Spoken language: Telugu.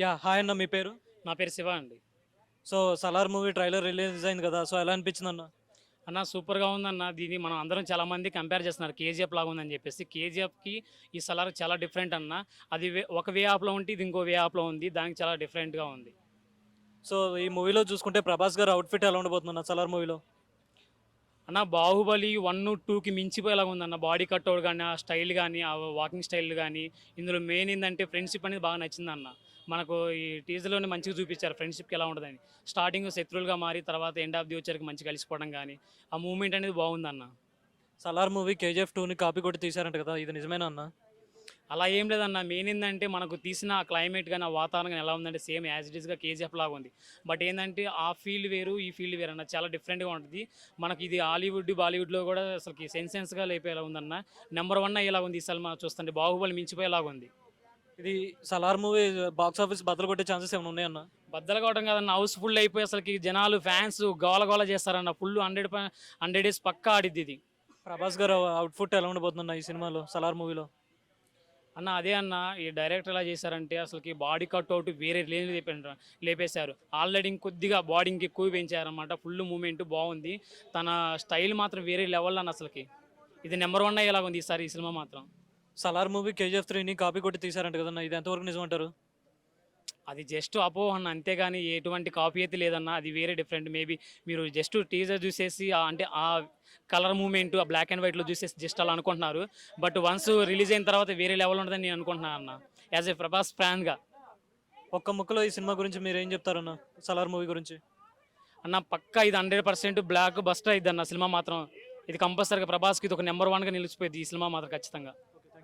యా హాయ్ అన్న మీ పేరు? నా పేరు శివ అండి. So Salaar movie trailer release అయింది కదా సో ఎలా అనిపించింది అన్న? అన్న సూపర్గా ఉందన్న. దీన్ని మనం అందరం చాలా మంది కంపేర్ చేస్తున్నారు. కేజీఎఫ్ లాగా ఉందని చెప్పేసి కేజీఎఫ్కి ఈ సలార్ చాలా డిఫరెంట్ అన్న. అది ఒక వే ఆప్లో ఉంటే ఇది ఇంకో వే ఆప్లో ఉంది. దానికి చాలా డిఫరెంట్గా ఉంది. సో ఈ మూవీలో చూసుకుంటే ప్రభాస్ గారు అవుట్ఫిట్ ఎలా ఉండబోతుంది అన్న సలార్ మూవీలో? అన్న బాహుబలి వన్ టూకి మించిపోయేలాగా ఉందన్న. బాడీ కట్అవుట్ కానీ ఆ స్టైల్ కానీ ఆ వాకింగ్ స్టైల్ కానీ ఇందులో మెయిన్ ఏంటంటే ఫ్రెండ్షిప్ అనేది బాగా నచ్చింది అన్న మనకు ఈ టీజర్లోనే మంచిగా చూపించారు. ఫ్రెండ్షిప్కి ఎలా ఉంటుందని. స్టార్టింగ్ శత్రువులుగా మారి తర్వాత ఎండ్ ఆఫ్ ది వచ్చరికి మంచి కలిసిపోవడం కానీ ఆ మూమెంట్ అనేది బాగుందన్న. సలార్ మూవీ కేజీఎఫ్ టూని కాపీ కొట్టి తీశారంట కదా ఇది నిజమేనా అన్న? అలా ఏం లేదన్న. మెయిన్ ఏంటంటే మనకు తీసిన ఆ క్లైమేట్ కానీ ఆ వాతావరణం కానీ ఎలా ఉందంటే సేమ్ యాజ్ ఇట్ ఈస్గా కేజీఎఫ్ లాగా ఉంది. బట్ ఏంటంటే ఆ ఫీల్డ్ వేరు ఈ ఫీల్డ్ వేరు అన్న. చాలా డిఫరెంట్గా ఉంటుంది. మనకి ఇది హాలీవుడ్ బాలీవుడ్లో కూడా అసలుకి సెన్సెన్స్గా లేపేలా ఉందన్న. నెంబర్ వన్ అయ్యేలా ఉంది. ఈ సినిమా చూస్తుంటే బాహుబలి మించిపోయేలాగా ఉంది. ఇది సలార్ మూవీ బాక్స్ ఆఫీస్ బద్దలు కొట్టే ఛాన్సెస్ ఏమైనా ఉన్నాయన్న? బద్దలు కావడం కాదన్న హౌస్ ఫుల్ అయిపోయి అసలుకి జనాలు ఫ్యాన్స్ గోల గోల చేస్తారన్న ఫుల్ హండ్రెడ్ హండ్రెడ్ డేస్ పక్కా ఆడిద్ది ఇది. ప్రభాస్ గారు అవుట్ఫుట్ ఎలా ఉండబోతుంది అన్న ఈ సినిమాలో సలార్ మూవీలో? అన్న అదే అన్న ఈ డైరెక్టర్ ఎలా చేశారంటే అసలుకి బాడీ కట్అవుట్ వేరే లేని లేపారు లేపేశారు. ఆల్రెడీ ఇంకొద్దిగా బాడీ ఇంక ఎక్కువ పెంచారనమాట ఫుల్ మూమెంట్ బాగుంది. తన స్టైల్ మాత్రం వేరే లెవెల్ అన్న అసలుకి. ఇది నెంబర్ వన్ అయ్యేలాగా ఉంది ఈసారి ఈ సినిమా మాత్రం. సలార్ మూవీ కేజీఎఫ్ త్రీని కాపీ కొట్టి తీశారంట కదన్న. ఇది ఎంతవరకు నిజం అంటారు అది జస్ట్ అపోహ అన్న అంతేగాని ఎటువంటి కాపీ అయితే లేదన్న అది వేరే డిఫరెంట్. మేబీ మీరు జస్ట్ టీజర్ చూసేసి అంటే ఆ కలర్ మూమెంట్ ఆ బ్లాక్ అండ్ వైట్లో చూసేసి జస్ట్ అలా అనుకుంటున్నారు. బట్ వన్స్ రిలీజ్ అయిన తర్వాత వేరే లెవెల్ ఉంటుందని నేను అనుకుంటున్నాను అన్న. యాజ్ ఏ ప్రభాస్ ఫ్యాన్గా ఒక్క ముక్కలో ఈ సినిమా గురించి మీరు ఏం చెప్తారన్న? సలార్ మూవీ గురించి. అన్న పక్కా ఇది హండ్రెడ్ పర్సెంట్ బ్లాక్ బస్టర్ అన్న సినిమా మాత్రం. ఇది కంపల్సరీగా ప్రభాస్కి ఇది ఒక నెంబర్ వన్గా నిలిచిపోయింది ఈ సినిమా మాత్రం ఖచ్చితంగా.